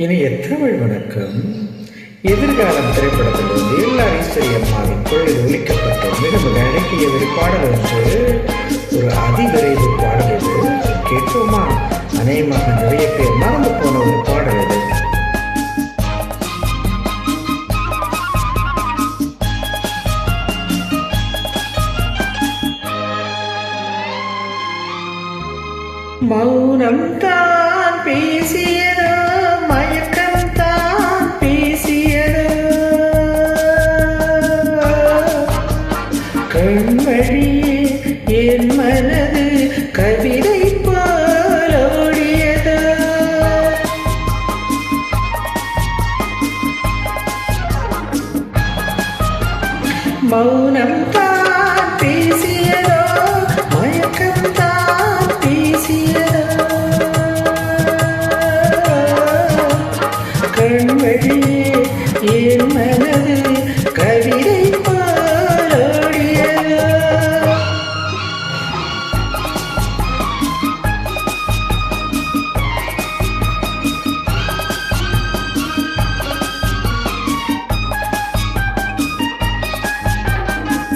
இனிய தமிழ் வணக்கம். எதிர்காலம் திரைப்படத்திலிருந்து எல்லா எல்லார் ஈஸ்வரி அம்மாவின் குரலில் ஒழிக்கப்பட்ட மிக மிக அழகிய ஒரு பாடல் என்று ஒரு அதிவிரைவு பாடல் இது. கேட்போமா அநேகமாக நிறைய பேர் மறந்து போன ஒரு பாடல் இது. மௌனம் தான் பேசியதோ? கவிதை போலோடியதோ மௌனம் தான் பேசியதோ? மயக்கம் தான் பேசியதோ? கண்வழியே என் மனது கவிதை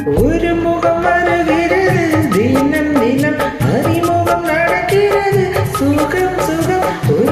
ஒரு முகம் வருகிறது தினம் தினம் அறிமுகம் நடக்கிறது. சுகம் சுகம் ஒரு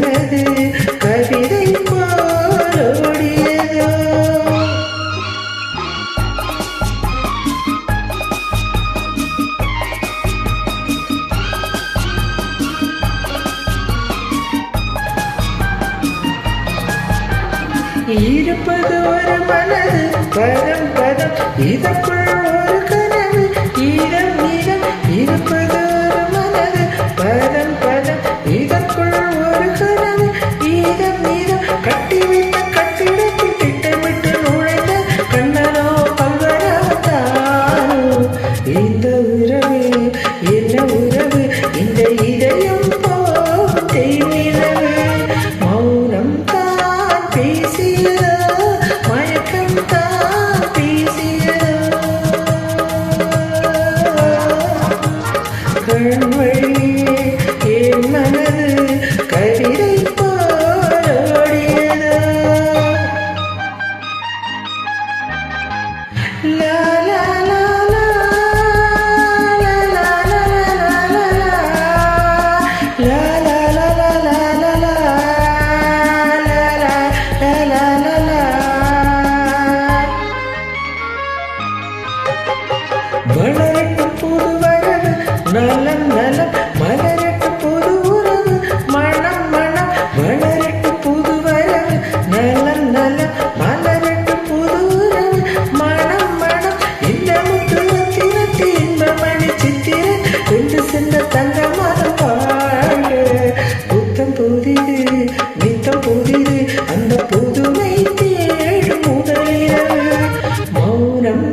இருப்பது ஒரு மனது பதம் பதம் இதற்குள் ஒரு கனவு இடம் இடம். இருப்பது ஒரு மனது பதம் பதம் இதற்குள் ஒரு கனவு இடம் இடம். கட்டிவிட்ட கட்டிடத்தில் திட்டமிட்டு நுழைந்த கண்ணனோ பல்வராத்தாரோ இந்த வெண்மை மனம் மலரட்டு புது உறவு மனம் மனம் வளரட்டு புது வரவு நலம் நலம் மலரட்டு புது உறவு மனம் மனம் இந்த முத்து தினத்து இன்பமணி சித்திர கொண்டு சென்ற தங்க மரம் பாடு புத்தம் புதிது நித்தம் புதிது அந்த புதுமை தேடும் முதலில் மௌனம்